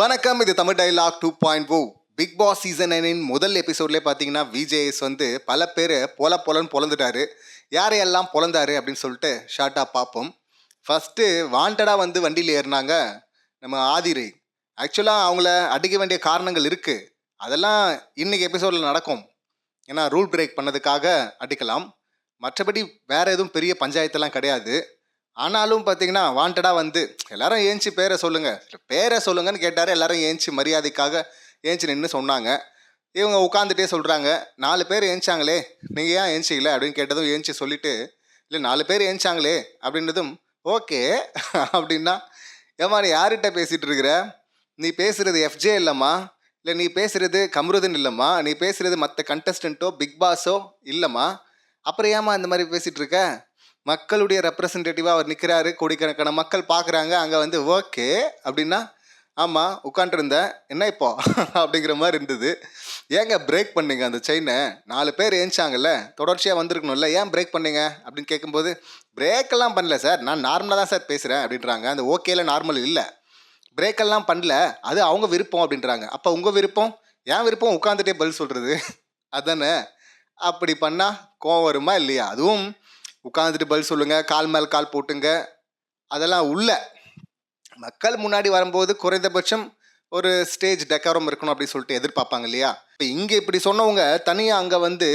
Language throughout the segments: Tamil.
வணக்கம் இது Tamil dialogue two point O. Bigg Boss season நைனின் முதல் எபிசோட்லேயே பார்த்தீங்கன்னா விஜேஎஸ் வந்து பல பேர் பொல பொலன்னு பொழந்துட்டாரு யாரையெல்லாம் பொழந்தாரு அப்படின்னு சொல்லிட்டு ஷார்ட்டாக பார்ப்போம் ஃபஸ்ட்டு வாண்டடாக வந்து வண்டியில் ஏறினாங்க நம்ம ஆதிரை. ஆக்சுவலாக அவங்கள அடிக்க வேண்டிய காரணங்கள் இருக்குது அதெல்லாம் இன்றைக்கி எபிசோடில் நடக்கும். ஏன்னா ரூல் பிரேக் பண்ணதுக்காக அடிக்கலாம். மற்றபடி வேற எதுவும் பெரிய பஞ்சாயத்தெல்லாம் கிடையாது. ஆனாலும் பார்த்தீங்கன்னா வாண்டடாக வந்து எல்லாரும் ஏஞ்சி பேரை சொல்லுங்கள் பேரை சொல்லுங்கன்னு கேட்டார் எல்லாரும் ஏஞ்சி மரியாதைக்காக ஏஞ்சி நின்று சொன்னாங்க. இவங்க உட்காந்துட்டே சொல்கிறாங்க நாலு பேர் ஏஞ்சாங்களே நீங்கள் ஏன் ஏஞ்சிக்கல? அப்படின்னு கேட்டதும் ஏஞ்சி சொல்லிட்டு இல்லை நாலு பேர் ஏஞ்சாங்களே அப்படின்றதும் ஓகே அப்படின்னா ஏமா நீ யார்கிட்ட பேசிகிட்டு இருக்கிற? நீ பேசுகிறது எஃப்ஜே இல்லைம்மா. இல்லை நீ பேசுகிறது கம்ருதன் இல்லைம்மா. நீ பேசுகிறது மற்ற கண்டஸ்டண்ட்டோ பிக் பாஸோ இல்லைம்மா. அப்புறம் ஏம்மா இந்த மாதிரி பேசிகிட்டு இருக்க? மக்களுடைய ரெப்ரசன்டேட்டிவாக அவர் நிற்கிறாரு கோடிக்கணக்கான மக்கள் பார்க்குறாங்க அங்கே வந்து ஓகே. அப்படின்னா ஆமாம் உட்காண்ட்ருந்தேன் என்ன இப்போ? அப்படிங்கிற மாதிரி இருந்தது. ஏங்க பிரேக் பண்ணீங்க அந்த செயினை நாலு பேர் ஏஞ்சாங்கல்ல தொடர்ச்சியாக வந்திருக்கணும்ல ஏன் பிரேக் பண்ணீங்க? அப்படின்னு கேட்கும்போது பிரேக்கெல்லாம் பண்ணல சார் நான் நார்மலாக தான் சார் பேசுகிறேன் அப்படின்றாங்க. அந்த ஓகேல நார்மல் இல்லை. பிரேக்கெல்லாம் பண்ணல. அது அவங்க விருப்பம் அப்படின்றாங்க. அப்போ உங்கள் விருப்பம்? ஏன் விருப்பம் உட்காந்துட்டே பதில் சொல்கிறது அதானே. அப்படி பண்ணால் கோவம் வருமா இல்லையா? அதுவும் உட்காந்துட்டு பதில் சொல்லுங்க கால் மேல் கால் போட்டுங்க. அதெல்லாம் உள்ள. மக்கள் முன்னாடி வரும்போது குறைந்தபட்சம் ஒரு ஸ்டேஜ் டெக்காரம் இருக்கணும் அப்படின்னு சொல்லிட்டு எதிர்பார்ப்பாங்க இல்லையா? இப்போ இங்கே இப்படி சொன்னவங்க தனியாக அங்கே வந்து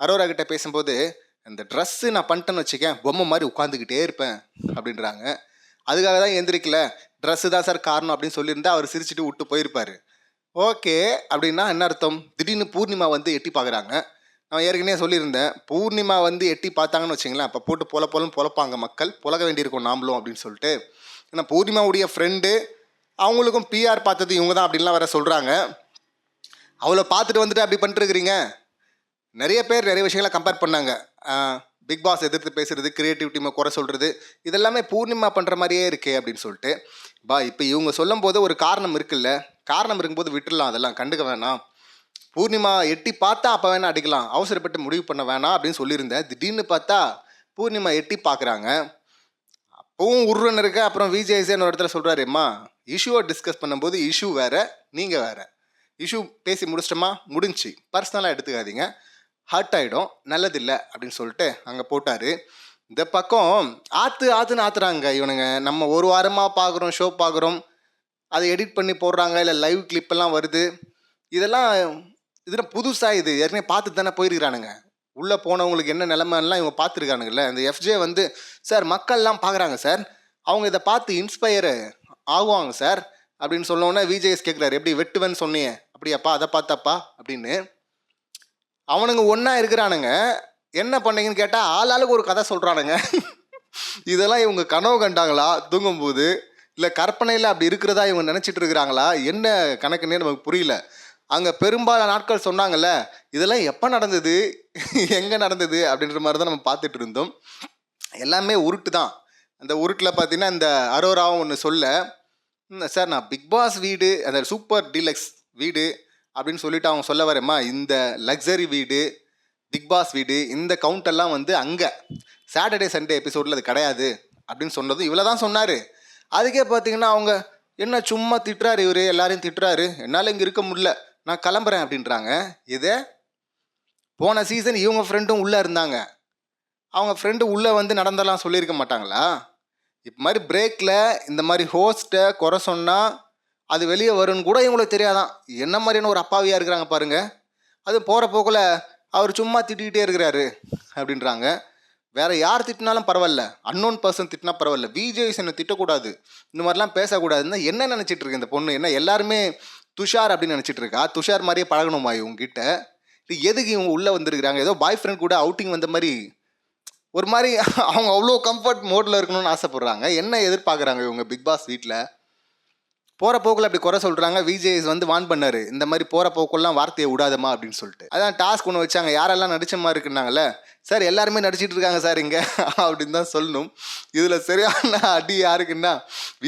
அரோரா கிட்ட பேசும்போது இந்த ட்ரெஸ்ஸு நான் பண்ணிட்டேன்னு வச்சுக்கேன் பொம்மை மாதிரி உட்காந்துக்கிட்டே இருப்பேன் அப்படின்றாங்க. அதுக்காக தான் எந்திரிக்கல. ட்ரெஸ்ஸு தான் சார் காரணம் அப்படின்னு சொல்லியிருந்தா அவர் சிரிச்சுட்டு விட்டு போயிருப்பார். ஓகே அப்படின்னா என்ன அர்த்தம்? திடீர்னு பூர்ணிமா வந்து எட்டி பார்க்குறாங்க. நான் ஏற்கனவே சொல்லியிருந்தேன் பூர்ணிமா வந்து எட்டி பார்த்தாங்கன்னு வச்சிங்களேன் அப்போ போட்டு பொல பொலன்னு பொழப்பாங்க மக்கள் புலக வேண்டியிருக்கும் நாமளும் அப்படின்னு சொல்லிட்டு. ஏன்னா பூர்ணிமாவுடைய ஃப்ரெண்டு அவங்களுக்கும் பிஆர் பார்த்தது இவங்க தான் அப்படின்லாம் வேற சொல்கிறாங்க அவளை பார்த்துட்டு வந்துட்டு அப்படி பண்ணிட்டுருக்கிறீங்க. நிறைய பேர் நிறைய விஷயங்களை கம்பேர் பண்ணாங்க. பிக் பாஸ் எதிர்த்து பேசுறது கிரியேட்டிவிட்டிமை குறை சொல்கிறது இதெல்லாமே பூர்ணிமா பண்ணுற மாதிரியே இருக்கே அப்படின்னு சொல்லிட்டு. பா இப்போ இவங்க சொல்லும் போது ஒரு காரணம் இருக்குல்ல. காரணம் இருக்கும்போது விட்டுடலாம் அதெல்லாம் கண்டுக்க வேணாம். பூர்ணிமா எட்டி பார்த்தா அப்போ வேணா அடிக்கலாம். அவசரப்பட்டு முடிவு பண்ண வேணாம் அப்படின்னு சொல்லியிருந்தேன். திடீர்னு பார்த்தா பூர்ணிமா எட்டி பார்க்குறாங்க. அப்பவும் உருவன் இருக்க. அப்புறம் விஜய்சேன்னு ஒரு இடத்துல சொல்கிறாரும்மா இஷ்யூவை டிஸ்கஸ் பண்ணும்போது இஷ்யூ வேறு நீங்கள் வேறு. இஷ்யூ பேசி முடிச்சிட்டோமா? முடிஞ்சு. பர்சனலாக எடுத்துக்காதீங்க. ஹர்ட் ஆகிடும் நல்லதில்லை. அப்படின்னு சொல்லிட்டு அங்கே போட்டார். இந்த பக்கம் ஆற்று ஆற்றுன்னு ஆத்துறாங்க இவனுங்க. நம்ம ஒரு வாரமாக பார்க்குறோம் ஷோ பார்க்குறோம். அதை எடிட் பண்ணி போடுறாங்க. இல்லை லைவ் கிளிப்பெல்லாம் வருது. இதெல்லாம் இதெல்லாம் புதுசாக இது. ஏற்கனவே பார்த்து தானே போயிருக்கிறானுங்க. உள்ளே போனவங்களுக்கு என்ன நிலைமைலாம் இவங்க பார்த்துருக்கானுங்கல்ல? இந்த எஃப்ஜே வந்து சார் மக்கள்லாம் பார்க்குறாங்க சார். அவங்க இதை பார்த்து இன்ஸ்பயர் ஆகுவாங்க சார். அப்படின்னு சொன்னோன்னே விஜேஎஸ் கேட்குறாரு எப்படி வெட்டுவேன்னு சொன்னியே. அப்படியாப்பா? அதை பார்த்தாப்பா? அப்படின்னு. அவனுங்க ஒன்றா இருக்கிறானுங்க. என்ன பண்ணீங்கன்னு கேட்டால் ஆளாளுக்கு ஒரு கதை சொல்கிறானுங்க இதெல்லாம் இவங்க கனவு கண்டாங்களா? தூங்கும்போது. இல்லை கற்பனையில் அப்படி இருக்கிறதா இவங்க நினச்சிட்டு இருக்கிறாங்களா? என்ன கணக்குன்னே நமக்கு புரியல. அங்கே பெரும்பாலான நாட்கள் சொன்னாங்கல்ல இதெல்லாம் எப்போ நடந்தது? எங்கே நடந்தது? அப்படின்ற மாதிரி தான் நம்ம பார்த்துட்டு இருந்தோம். எல்லாமே உருட்டு தான் அந்த உருட்டில் பார்த்தீங்கன்னா இந்த அரோராவும் ஒன்று சொல்ல சார் நான் பிக் பாஸ் வீடு அந்த சூப்பர் டீலக்ஸ் வீடு அப்படின்னு சொல்லிட்டு அவங்க சொல்ல வரேம்மா இந்த லக்ஸரி வீடு பிக் பாஸ் வீடு இந்த கவுண்டெல்லாம் வந்து அங்கே. சாட்டர்டே சண்டே எபிசோடில் அது கிடையாது அப்படின்னு சொன்னதும் இவ்வளோ தான் சொன்னார். அதுக்கே பார்த்தீங்கன்னா அவங்க என்ன சும்மா திட்டுறாரு இவர் எல்லாரையும் திட்டுறாரு. என்னால் இங்கே இருக்க முடியல. நான் கிளம்புறேன் அப்படின்றாங்க. இதே போன சீசன் இவங்க ஃப்ரெண்டும் உள்ளே இருந்தாங்க. அவங்க ஃப்ரெண்டு உள்ளே வந்து நடந்தெல்லாம் சொல்லியிருக்க மாட்டாங்களா? இப்போ மாதிரி பிரேக்கில் இந்த மாதிரி ஹோஸ்ட்டை குறை சொன்னால் அது வெளியே வரும்னு கூட இவங்களுக்கு தெரியாதான். என்ன மாதிரியான ஒரு அப்பாவியாக இருக்கிறாங்க பாருங்கள் அது போகிற போக்கில் அவர் சும்மா திட்டிக்கிட்டே இருக்கிறாரு அப்படின்றாங்க. வேறு யார் திட்டினாலும் பரவாயில்ல. அன்னோன் பர்சன் திட்டினா பரவாயில்ல. விஜய்ஸ் என்ன திட்டக்கூடாது. இந்த மாதிரிலாம் பேசக்கூடாதுன்னா என்ன நினச்சிட்டு இருக்கு இந்த பொண்ணு? என்ன எல்லாருமே துஷார் அப்படின்னு நினச்சிட்டு இருக்கா துஷார் மாதிரியே பழகணுமா இவங்ககிட்ட? இது எதுக்கு இவங்க உள்ளே வந்திருக்கிறாங்க? ஏதோ பாய் ஃப்ரெண்ட் கூட அவுட்டிங் வந்த மாதிரி ஒரு மாதிரி அவங்க அவ்வளோ கம்ஃபர்ட் மோடில் இருக்கணும்னு ஆசைப்பட்றாங்க. என்ன எதிர்பார்க்குறாங்க இவங்க பிக் பாஸ் வீட்டில் போகிற போக்கில் அப்படி குறை சொல்கிறாங்க விஜேஸ் வந்து வான் பண்ணார். இந்த மாதிரி போகிற போக்கெல்லாம் வார்த்தையை விடாதமா அப்படின்னு சொல்லிட்டு. அதான் டாஸ்க் ஒன்று வச்சாங்க. யாரெல்லாம் நடிச்ச மாதிரி இருக்குனாங்கல்ல சார் எல்லாருமே நடிச்சிட்டு இருக்காங்க சார் இங்கே. அப்படின்னு தான் சொல்லணும். இதில் சரியான அடி யாருக்குன்னா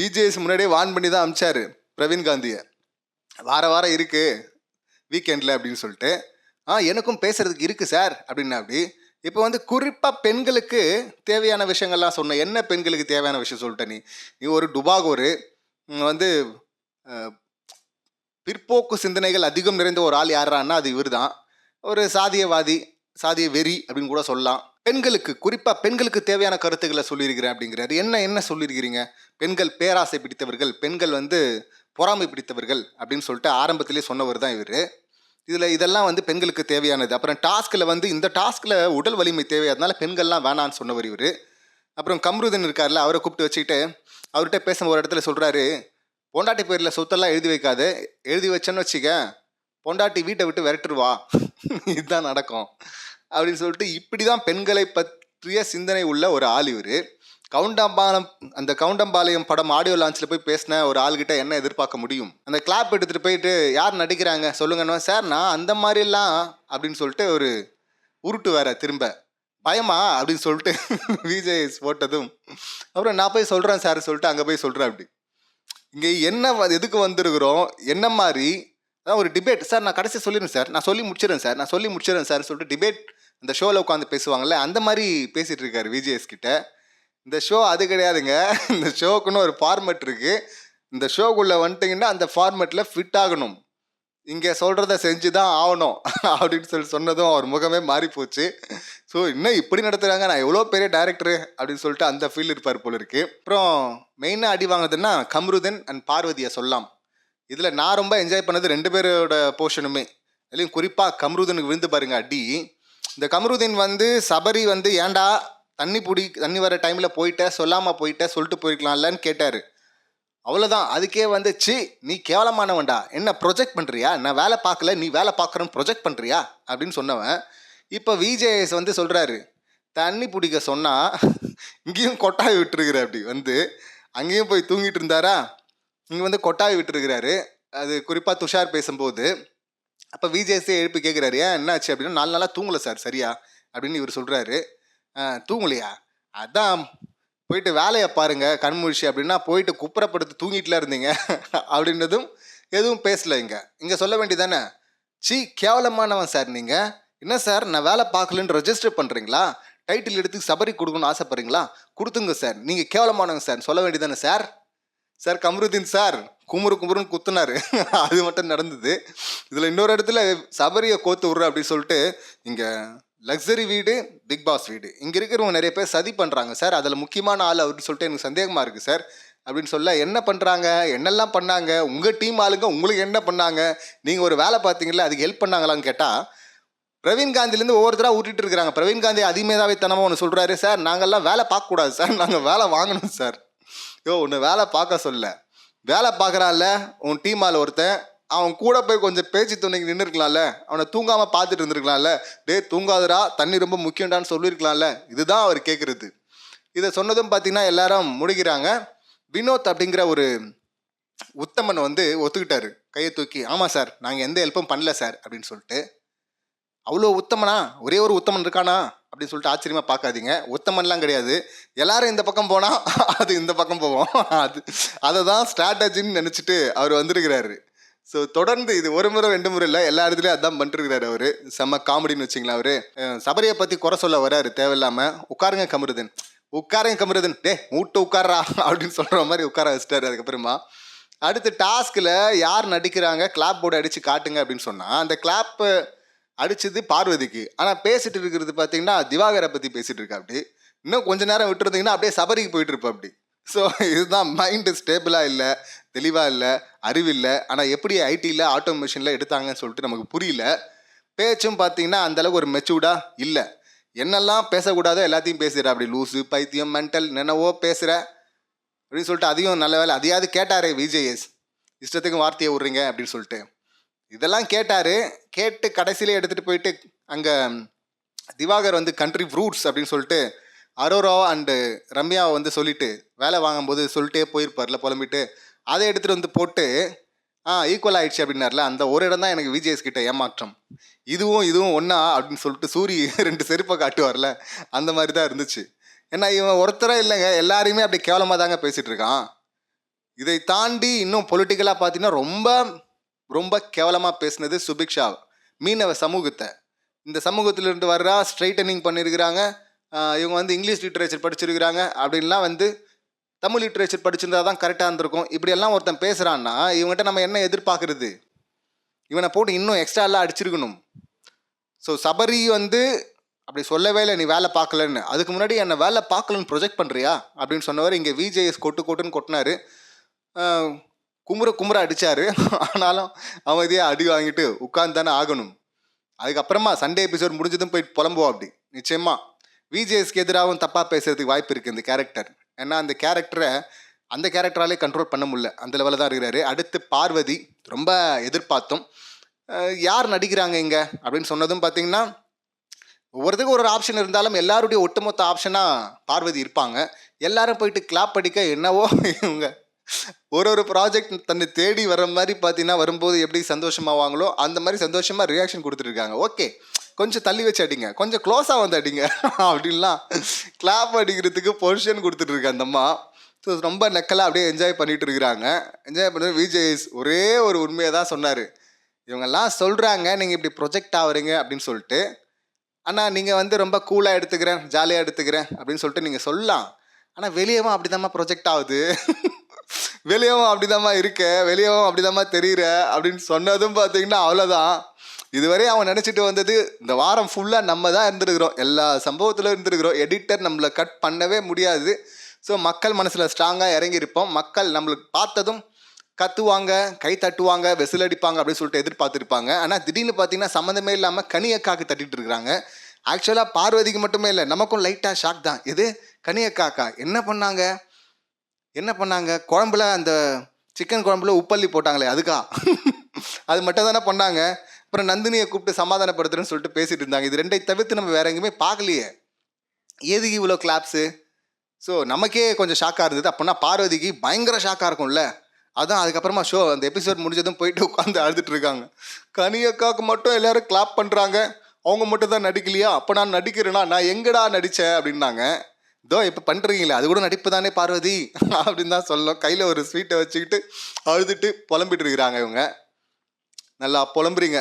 விஜேஸ் முன்னாடியே வான் பண்ணி தான் அமிச்சார் பிரவீன் காந்தியை. வார வாரம் இருக்கு வீக்கெண்டில் அப்படின்னு சொல்லிட்டு ஆ எனக்கும் பேசுறதுக்கு இருக்கு சார் அப்படின்னா அப்படி இப்போ வந்து குறிப்பாக பெண்களுக்கு தேவையான விஷயங்கள்லாம் சொன்ன என்ன பெண்களுக்கு தேவையான விஷயம் சொல்லிட்ட நீ? நீ ஒரு டுபாகோரு வந்து பிற்போக்கு சிந்தனைகள் அதிகம் நிறைந்த ஒரு ஆள் யாரான்னா அது இவர் தான் ஒரு சாதியவாதி சாதிய வெறி அப்படின்னு கூட சொல்லலாம். பெண்களுக்கு குறிப்பாக பெண்களுக்கு தேவையான கருத்துக்களை சொல்லியிருக்கிறேன் அப்படிங்கிறாரு. என்ன என்ன சொல்லியிருக்கிறீங்க? பெண்கள் பேராசை பிடித்தவர்கள் பெண்கள் வந்து பொறாமை பிடித்தவர்கள் அப்படின்னு சொல்லிட்டு ஆரம்பத்திலே சொன்னவர் தான் இவர். இதில் இதெல்லாம் வந்து பெண்களுக்கு தேவையானது. அப்புறம் டாஸ்கில் வந்து இந்த டாஸ்கில் உடல் வலிமை தேவையாதனால பெண்கள்லாம் வேணான்னு சொன்னவர் இவர். அப்புறம் கம்ருதன் இருக்கார்ல அவரை கூப்பிட்டு வச்சுக்கிட்டு அவர்கிட்ட பேச ஒரு இடத்துல சொல்கிறாரு பொண்டாட்டி பேரில் சொத்தெல்லாம் எழுதி வைக்காது. எழுதி வச்சேன்னு வச்சுக்க பொண்டாட்டி வீட்டை விட்டு விரட்டுருவா. இதுதான் நடக்கும். அப்படின்னு சொல்லிட்டு இப்படி தான் பெண்களை பற்றிய சிந்தனை உள்ள ஒரு ஆள் இவர். கவுண்டம்பாலம் அந்த கவுண்டம்பாளையம் படம் ஆடியோ லான்ச்சில் போய் பேசின ஒரு ஆள்கிட்ட என்ன எதிர்பார்க்க முடியும்? அந்த கிளாப் எடுத்துகிட்டு போயிட்டு யார் நடிக்கிறாங்க? சொல்லுங்கன்னா சார் நான் அந்த மாதிரிலாம் அப்படின்னு சொல்லிட்டு ஒரு உருட்டு வேற திரும்ப. பயமா? அப்படின்னு சொல்லிட்டு விஜய் போட்டதும் அப்புறம் நான் போய் சொல்கிறேன் சார் சொல்லிட்டு அங்கே போய் சொல்கிறேன் அப்படி. இங்கே என்ன வ- எதுக்கு வந்திருக்கிறோம்? என்ன மாதிரி? அதான் ஒரு டிபேட் சார் நான் கடைசி சொல்லிடுறேன் சார். நான் சொல்லி முடிச்சிடுறேன் சார். நான் சொல்லி முடிச்சிடுறேன் சார் சொல்லிட்டு டிபேட் இந்த ஷோவில் உட்காந்து பேசுவாங்கல்ல அந்த மாதிரி பேசிகிட்டு இருக்காரு விஜேஎஸ் கிட்ட. இந்த ஷோ அது கிடையாதுங்க. இந்த ஷோக்குன்னு ஒரு ஃபார்மெட் இருக்குது இந்த ஷோக்குள்ளே வந்துட்டிங்கன்னா அந்த ஃபார்மெட்டில் ஃபிட் ஆகணும். இங்கே சொல்கிறத செஞ்சு தான் ஆகணும். அப்படின்னு சொல்லி சொன்னதும் அவர் முகமே மாறி போச்சு. ஸோ இன்னும் இப்படி நடத்துகிறாங்க நான் எவ்வளோ பெரிய டேரக்டரு அப்படின்னு சொல்லிட்டு அந்த ஃபீல் இருப்பார் போல இருக்கு. அப்புறம் மெயினாக அடி வாங்குதுன்னா கம்ருதன் அண்ட் பார்வதியை சொல்லலாம். இதில் நான் ரொம்ப என்ஜாய் பண்ணது ரெண்டு பேரோட போர்ஷனுமே அதுலேயும் குறிப்பாக கம்ருதனுக்கு விழுந்து பாருங்க அடி. இந்த கம்ருதீன் வந்து சபரி வந்து ஏன்டா தண்ணி பிடி தண்ணி வர டைமில் போயிட்ட? சொல்லாமல் போயிட்ட? சொல்லிட்டு போயிருக்கலாம்லன்னு கேட்டார். அவ்வளோதான் அதுக்கே வந்து சி நீ கேவலமானவன்டா. என்ன ப்ரொஜெக்ட் பண்ணுறியா நான் வேலை பார்க்கல. நீ வேலை பார்க்குறன்னு ப்ரொஜெக்ட் பண்ணுறியா அப்படின்னு சொன்னவன். இப்போ விஜேஎஸ் வந்து சொல்கிறாரு தண்ணி பிடிக்க சொன்னால் இங்கேயும் கொட்டாய் விட்டுருக்குற அப்படி. வந்து அங்கேயும் போய் தூங்கிட்டு இருந்தாரா? இங்கே வந்து கொட்டாய் விட்டுருக்கிறாரு. அது குறிப்பாக துஷார் பேசும்போது அப்போ விஜேஎஸ்ஸே எழுப்பி கேட்குறாரு ஏன் என்னாச்சு? அப்படின்னா நாலு நாளாக தூங்கலை சார் சரியா? அப்படின்னு இவர் சொல்கிறாரு தூங்கலையா? அதான் போயிட்டு வேலையை பாருங்கள் கண்முழிச்சு அப்படின்னா போயிட்டு குப்புறப்படுத்து தூங்கிட்டுலாம் இருந்தீங்க. அப்படின்றதும் எதுவும் பேசல இங்கே. இங்கே சொல்ல வேண்டியதானே? சி கேவலமானவன் சார் நீங்கள் என்ன சார் நான் வேலை பார்க்கலன்னு ரெஜிஸ்டர் பண்ணுறீங்களா டைட்டில் எடுத்து சபரி கொடுக்கணும்னு ஆசைப்படுறீங்களா? கொடுத்துங்க சார். நீங்கள் கேவலமானவங்க சார் சொல்ல வேண்டியதானே சார்? சார் கமருதீன் சார் குமுறு குமுறுன்னு குத்துனாரு. அது மட்டும் நடந்தது. இதில் இன்னொரு இடத்துல சபரியை கோத்து விட்ற அப்படின்னு சொல்லிட்டு இங்கே லக்ஸரி வீடு பிக் பாஸ் வீடு. இங்கே இருக்கிறவங்க நிறைய பேர் சதி பண்ணுறாங்க சார் அதில் முக்கியமான ஆள் அப்படின்னு சொல்லிட்டு எனக்கு சந்தேகமாக இருக்குது சார். அப்படின்னு சொல்ல என்ன பண்ணுறாங்க என்னெல்லாம் பண்ணாங்க? உங்கள் டீம் ஆளுங்க உங்களுக்கு என்ன பண்ணாங்க? நீங்கள் ஒரு வேலை பார்த்தீங்களா அதுக்கு ஹெல்ப் பண்ணாங்களான்னு கேட்டால் பிரவீன் காந்திலேருந்து ஒவ்வொருத்தராக ஊட்டிட்டு இருக்கிறாங்க. பிரவீன் காந்தி அதிமேதாவித்தனமாக ஒன்று சொல்கிறாரு சார். நாங்கள்லாம் வேலை பார்க்கக்கூடாது சார். நாங்கள் வேலை வாங்கணும் சார். யோ ஒன்று வேலை பார்க்க சொல்ல. வேலை பார்க்குறான்ல உன் டீம் ஆள் ஒருத்தன் அவன் கூட போய் கொஞ்சம் பேச்சு துணைக்கு நின்றுருக்கலாம்ல அவனை தூங்காமல் பார்த்துட்டு இருந்திருக்கலாம்ல டேய் தூங்காதரா தண்ணி ரொம்ப முக்கியம்டான்னு சொல்லியிருக்கலாம்ல இதுதான் அவர் கேட்குறது இதை சொன்னதும் பார்த்தீங்கன்னா எல்லாரும் முடிக்கிறாங்க. வினோத் அப்படிங்கிற ஒரு உத்தமன் வந்து ஒத்துக்கிட்டாரு. கையை தூக்கி ஆமாம் சார் நாங்கள் எந்த ஹெல்ப்பும் பண்ணல சார் அப்படின்னு சொல்லிட்டு. அவ்வளோ உத்தமனா? ஒரே ஒரு உத்தமன் இருக்கானா? அப்படின்னு சொல்லிட்டு ஆச்சரியமா பார்க்காதீங்க. உத்தமன்லாம் கிடையாது. எல்லாரும் இந்த பக்கம் போனால் அது இந்த பக்கம் போவோம். அது அதை தான் ஸ்ட்ராட்டஜின்னு நினச்சிட்டு அவர் வந்திருக்கிறாரு. ஸோ தொடர்ந்து இது ஒரு முறை ரெண்டு முறை இல்லை எல்லா இடத்துலையும் அதான் பண்ணிருக்கிறாரு அவர். செம்ம காமெடின்னு வச்சிங்களா அவரு. சபரியை பற்றி குறை சொல்ல வராரு தேவையில்லாமல் உட்காருங்க கமருதன். உட்காருங்க கமருதன். டே மூட்டை உட்கார்றா அப்படின்னு சொல்கிற மாதிரி உட்கார வச்சுட்டாரு அதுக்கப்புறமா. அடுத்து டாஸ்கில் யார் நடிக்கிறாங்க? கிளாப் போர்டு அடித்து காட்டுங்க அப்படின்னு சொன்னால் அந்த கிளாப்பு அடிச்சது பார்வதிக்கு. ஆனால் பேசிட்டு இருக்கிறது பார்த்தீங்கன்னா திவாகரை பற்றி பேசிட்டு இருக்கா அப்படி. இன்னும் கொஞ்ச நேரம் விட்டுருந்தீங்கன்னா அப்படியே சபரிக்கு போயிட்டு இருப்பா அப்படி. ஸோ இதுதான் மைண்டு ஸ்டேபிளாக இல்லை தெளிவாக இல்லை அறிவில்லை ஆனால் எப்படி ஐடியில் ஆட்டோமேஷனில் எடுத்தாங்கன்னு சொல்லிட்டு நமக்கு புரியல. பேச்சும் பார்த்தீங்கன்னா அந்தளவுக்கு ஒரு மெச்சூர்டாக இல்லை. என்னெல்லாம் பேசக்கூடாதோ எல்லாத்தையும் பேசுகிற அப்படி. லூஸு பைத்தியம் மென்டல் நினைவோ பேசுகிற அப்படின்னு சொல்லிட்டு அதையும் நல்ல வேலை அதையாவது கேட்டாரே விஜேஎஸ். இஷ்டத்துக்கு வார்த்தையை விட்றீங்க அப்படின்னு சொல்லிட்டு. இதெல்லாம் கேட்டார். கேட்டு கடைசியிலே எடுத்துகிட்டு போயிட்டு அங்கே திவாகர் வந்து கண்ட்ரி ஃப்ரூட்ஸ் அப்படின்னு சொல்லிட்டு அரோரா அண்டு ரம்யாவை வந்து சொல்லிட்டு வேலை வாங்கும்போது சொல்லிட்டே போயிருப்பார்ல புலம்பிட்டு. அதை எடுத்துகிட்டு வந்து போட்டு ஆ ஈக்குவல் ஆயிடுச்சு அப்படின்னார்ல. அந்த ஒரு இடம் தான் எனக்கு விஜேஎஸ் கிட்ட ஏமாற்றம். இதுவும் இதுவும் ஒன்றா அப்படின்னு சொல்லிட்டு சூரி ரெண்டு செருப்பை காட்டுவார்ல. அந்த மாதிரி தான் இருந்துச்சு. ஏன்னா இவன் ஒருத்தராக இல்லைங்க. எல்லாரையுமே அப்படி கேவலமாக தாங்க பேசிகிட்டு இருக்கான். இதை தாண்டி இன்னும் பொலிட்டிக்கலாக பார்த்தீங்கன்னா ரொம்ப ரொம்ப கேவலமாக பேசுனது சுபிக்ஷா மீனவ சமூகத்தை. இந்த சமூகத்திலிருந்து வர்றா ஸ்ட்ரைட்டனிங் பண்ணியிருக்கிறாங்க இவங்க வந்து இங்கிலீஷ் லிட்ரேச்சர் படிச்சிருக்கிறாங்க. அப்படின்லாம் வந்து தமிழ் லிட்ரேச்சர் படிச்சிருந்தா தான் கரெக்டாக இருந்திருக்கும். இப்படியெல்லாம் ஒருத்தன் பேசுகிறான்னா இவங்ககிட்ட நம்ம என்ன எதிர்பார்க்குறது? இவனை போட்டு இன்னும் எக்ஸ்ட்ராலாம் அடிச்சிருக்கணும். ஸோ சபரி வந்து அப்படி சொல்லவே இல்லை நீ வேலை பார்க்கலன்னு. அதுக்கு முன்னாடி என்னை வேலை பார்க்கலன்னு ப்ரொஜெக்ட் பண்ணுறியா அப்படின்னு சொன்னவர் இங்கே விஜேஎஸ் கொட்டு கொட்டுன்னு கொட்டினாரு. கும்புற கும்புற குமுற ஆனாலும் அமைதியாக அடி வாங்கிட்டு உட்கார்ந்து தானே ஆகணும். அதுக்கப்புறமா சண்டே எபிசோட் முடிஞ்சதும் போய் புலம்புவோம் அப்படி. நிச்சயமாக விஜேஎஸ்க்கு எதிராகவும் தப்பாக பேசுறதுக்கு வாய்ப்பு இருக்குது இந்த கேரக்டர் ஏன்னா அந்த கேரக்டரை அந்த கேரக்டராலே கண்ட்ரோல் பண்ண முடியல. அந்த லெவலில் தான் இருக்கிறாரு. அடுத்து பார்வதி. ரொம்ப எதிர்பார்த்தோம். யார் நடிக்கிறாங்க இங்கே? அப்படின்னு சொன்னதும் பார்த்தீங்கன்னா ஒவ்வொருத்துக்கும் ஒரு ஆப்ஷன் இருந்தாலும் எல்லாருடைய ஒட்டுமொத்த ஆப்ஷனாக பார்வதி இருப்பாங்க. எல்லாரும் போயிட்டு கிளாப் அடிக்க என்னவோ இவங்க ஒரு ஒரு ப்ராஜெக்ட் தன்னை தேடி வர மாதிரி பார்த்தீங்கன்னா வரும்போது எப்படி சந்தோஷமாவாங்களோ அந்த மாதிரி சந்தோஷமாக ரியாக்ஷன் கொடுத்துருக்காங்க ஓகே கொஞ்சம் தள்ளி வச்சு அடிங்க. கொஞ்சம் க்ளோஸாக வந்து அடிங்க. அப்படின்லாம் கிளாப் அடிக்கிறதுக்கு பொசிஷன் கொடுத்துட்ருக்கு அந்த அம்மா. ஸோ ரொம்ப நக்கலாக அப்படியே என்ஜாய் பண்ணிட்டு இருக்கிறாங்க என்ஜாய் பண்ணுறது விஜய் ஒரே ஒரு உண்மையை தான் சொன்னார். இவங்கெல்லாம் சொல்கிறாங்க நீங்கள் இப்படி ப்ரொஜெக்ட் ஆகுறீங்க அப்படின்னு சொல்லிட்டு ஆனால் நீங்கள் வந்து ரொம்ப கூலாக எடுத்துக்கிறேன் ஜாலியாக எடுத்துக்கிறேன் அப்படின்னு சொல்லிட்டு நீங்கள் சொல்லலாம். ஆனால் வெளியவும் அப்படிதாம்மா ப்ரொஜெக்ட் ஆகுது. வெளியவும் அப்படிதாம்மா இருக்க வெளியவும் அப்படிதாம்மா தெரியுற அப்படின்னு சொன்னதும் பார்த்தீங்கன்னா அவ்வளோதான் இதுவரை அவன் நினச்சிட்டு வந்தது இந்த வாரம் ஃபுல்லாக நம்ம தான் இருந்திருக்கிறோம். எல்லா சம்பவத்திலும் இருந்திருக்கிறோம். எடிட்டர் நம்மளை கட் பண்ணவே முடியாது. ஸோ மக்கள் மனசில் ஸ்ட்ராங்காக இறங்கியிருப்போம். மக்கள் நம்மளுக்கு பார்த்ததும் கத்துவாங்க கை தட்டுவாங்க வெசில் அடிப்பாங்க அப்படின்னு சொல்லிட்டு எதிர்பார்த்துருப்பாங்க. ஆனால் திடீர்னு பார்த்தீங்கன்னா சம்மந்தமே இல்லாமல் கனியக்காக்கு தட்டிட்டு இருக்கிறாங்க. ஆக்சுவலாக பார்வதிக்கு மட்டுமே இல்லை நமக்கும் லைட்டாக ஷாக் தான். எது? கனியக்காக்கா என்ன பண்ணாங்க? என்ன பண்ணாங்க? குழம்புல அந்த சிக்கன் குழம்புல உப்பள்ளி போட்டாங்களே அதுக்கா? அது மட்டும் தானே பண்ணாங்க. அப்புறம் நந்தினியை கூப்பிட்டு சமாதானப்படுத்துறேன்னு சொல்லிட்டு பேசிட்டு இருந்தாங்க. இது ரெண்டை தவிர்த்து நம்ம வேற எங்கேயுமே பார்க்கலையே. எதுக்கு இவ்வளோ கிளாப்ஸு ஸோ நமக்கே கொஞ்சம் ஷாக்காக இருந்தது. அப்போனா பார்வதிக்கு பயங்கர ஷாக்காக இருக்கும்ல. அதான் அதுக்கப்புறமா ஷோ அந்த எபிசோட் முடிஞ்சதும் போயிட்டு உட்காந்து அழுதுட்டு இருக்காங்க. கனியக்காவுக்கு மட்டும் எல்லாரும் கிளாப் பண்ணுறாங்க அவங்க மட்டும் தான் நடிக்கலையா? அப்போ நான் நடிக்கிறேன்னா நான் எங்கடா நடித்தேன் அப்படின்னாங்க. இதோ இப்போ பண்ணுறீங்களே அது கூட நடிப்பு தானே பார்வதி? அப்படின்னு தான் சொல்லணும் கையில் ஒரு ஸ்வீட்டை வச்சுக்கிட்டு அழுதுட்டு புலம்பிட்டு இருக்கிறாங்க இவங்க. நல்லா புலம்புறீங்க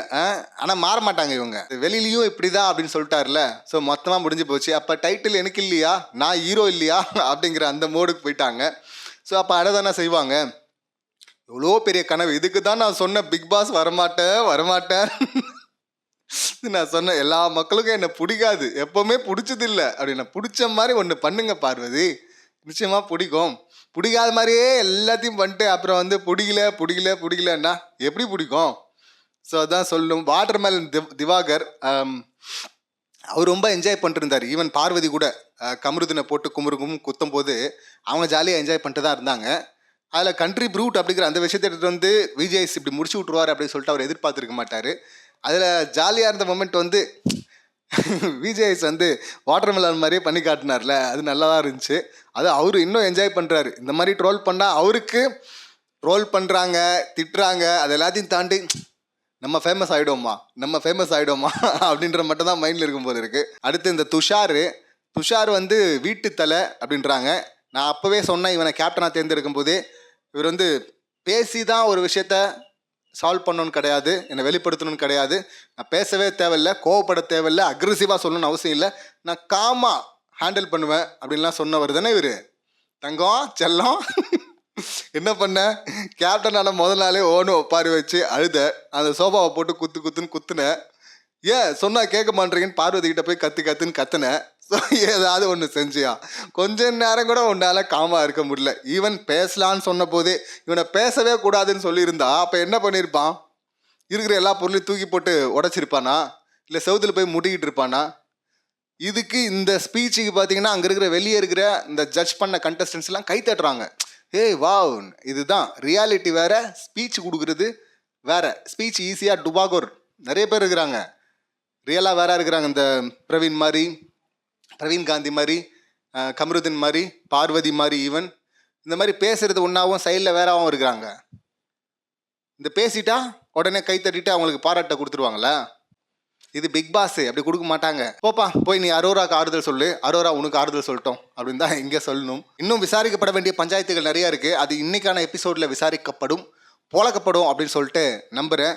ஆனால் மாற மாட்டாங்க இவங்க. வெளியிலையும் இப்படி தான் அப்படின்னு சொல்லிட்டாருல. ஸோ மொத்தமாக முடிஞ்சு போச்சு. அப்போ டைட்டில் எனக்கு இல்லையா? நான் ஹீரோ இல்லையா? அப்படிங்கிற அந்த மோடுக்கு போயிட்டாங்க. ஸோ அப்போ அடதானே செய்வாங்க. எவ்வளோ பெரிய கனவு. இதுக்கு தான் நான் சொன்ன பிக் பாஸ் வரமாட்டேன் வரமாட்டேன். நான் சொன்னேன் எல்லா மக்களுக்கும் என்னை பிடிக்காது. எப்பவுமே பிடிச்சதில்ல. இல்லை அப்படி பிடிச்ச மாதிரி ஒன்று பண்ணுங்க பார்வதி. நிச்சயமாக பிடிக்கும். பிடிக்காத மாதிரியே எல்லாத்தையும் பண்ணிட்டு அப்புறம் வந்து பிடிக்கல பிடிக்கல பிடிக்கலன்னா எப்படி பிடிக்கும்? ஸோ அதான் சொல்லணும் வாட்டர் மேலன் திவ் திவாகர் அவர் ரொம்ப என்ஜாய் பண்ணிருந்தார் ஈவன் பார்வதி கூட கமருதினை போட்டு குமுருகும் குத்தும் போது அவங்க ஜாலியாக என்ஜாய் பண்ணிட்டு தான் இருந்தாங்க. அதில் கண்ட்ரி ப்ரூட் அப்படிங்கிற அந்த விஷயத்தை எடுத்துகிட்டு வந்து விஜய்ஸ் இப்படி முடிச்சு விட்ருவார் அப்படின்னு சொல்லிட்டு அவர் எதிர்பார்த்துருக்க மாட்டார். அதில் ஜாலியாக இருந்த மொமெண்ட் வந்து விஜேஎஸ் வந்து வாட்டர் மெலன் மாதிரியே பண்ணி காட்டினார்ல அது நல்லா தான் இருந்துச்சு. அது அவர் இன்னும் என்ஜாய் பண்ணுறாரு இந்த மாதிரி ட்ரோல் பண்ணால் அவருக்கு ட்ரோல் பண்ணுறாங்க திட்டுறாங்க அது எல்லாத்தையும் தாண்டி நம்ம ஃபேமஸ் ஆகிடுவோமா நம்ம ஃபேமஸ் ஆகிடுவோமா அப்படின்ற மட்டும் தான் மைண்டில் இருக்கும் போது இருக்குது அடுத்து இந்த துஷார் துஷார் வந்து வீட்டு தலை அப்படின்றாங்க. நான் அப்போவே சொன்னேன் இவனை கேப்டனாக தேர்ந்தெடுக்கும் போது. இவர் வந்து பேசி தான் ஒரு விஷயத்த சால்வ் பண்ணணும்னு கிடையாது என்னை வெளிப்படுத்தணும்னு கிடையாது. நான் பேசவே தேவையில்ல கோவப்பட தேவையில்ல அக்ரெசிவாக சொல்லணும்னு அவசியம் இல்லை. நான் காமாக ஹேண்டில் பண்ணுவேன் அப்படின்லாம் சொன்னவர் தானே இவர்? தங்கம் செல்லம். என்ன பண்ண? கேப்டனான முதல் நாளே ஓனு ஒப்பாரி வச்சு அழுத அந்த சோஃபாவை போட்டு குத்து குத்துன்னு குத்துனேன் ஏன்? சொன்னால் கேட்க மாட்டீங்கன்னு பார்வதி கிட்ட போய் கத்து கத்துன்னு கத்துனேன் ஸோ ஏதாவது ஒன்று செஞ்சியா? கொஞ்ச நேரம் கூட உன்னால் காமாக இருக்க முடியல. ஈவன் பேசலான்னு சொன்ன போதே இவனை பேசவே கூடாதுன்னு சொல்லியிருந்தா அப்போ என்ன பண்ணியிருப்பான்? இருக்கிற எல்லா பொருளையும் தூக்கி போட்டு உடைச்சிருப்பானா? இல்லை செவுத்தில் போய் முட்டிக்கிட்டு இருப்பானா? இதுக்கு இந்த ஸ்பீச்சுக்கு பார்த்தீங்கன்னா அங்கே இருக்கிற வெளியே இருக்கிற இந்த ஜட்ஜ் பண்ண கண்டஸ்டன்ஸ்லாம் கை தட்டுறாங்க. ஏய் வாவ் இதுதான். ரியாலிட்டி வேற ஸ்பீச் கொடுக்குறது வேற. ஸ்பீச் ஈஸியாக டுபாகோர் நிறைய பேர் இருக்கிறாங்க. ரியலாக வேற இருக்கிறாங்க இந்த பிரவீன் மாதிரி. பிரவீன் காந்தி மாதிரி கமருதீன் மாதிரி பார்வதி மாதிரி ஈவன் இந்த மாதிரி பேசுறது ஒன்றாவும் சைடில் வேறாவும் இருக்கிறாங்க. இந்த பேசிட்டா உடனே கை தட்டிட்டு அவங்களுக்கு பாராட்ட கொடுத்துருவாங்களா? இது பிக் பாஸ் அப்படி கொடுக்க மாட்டாங்க. போப்பா போய் நீ அரோராக்கு ஆறுதல் சொல்லு. அரோரா உனக்கு ஆறுதல் சொல்லட்டும் அப்படின்னு தான் இங்கே சொல்லணும். இன்னும் விசாரிக்கப்பட வேண்டிய பஞ்சாயத்துகள் நிறையா இருக்குது அது இன்னைக்கான எபிசோடில் விசாரிக்கப்படும் போலக்கப்படும் அப்படின்னு சொல்லிட்டு நம்புகிறேன்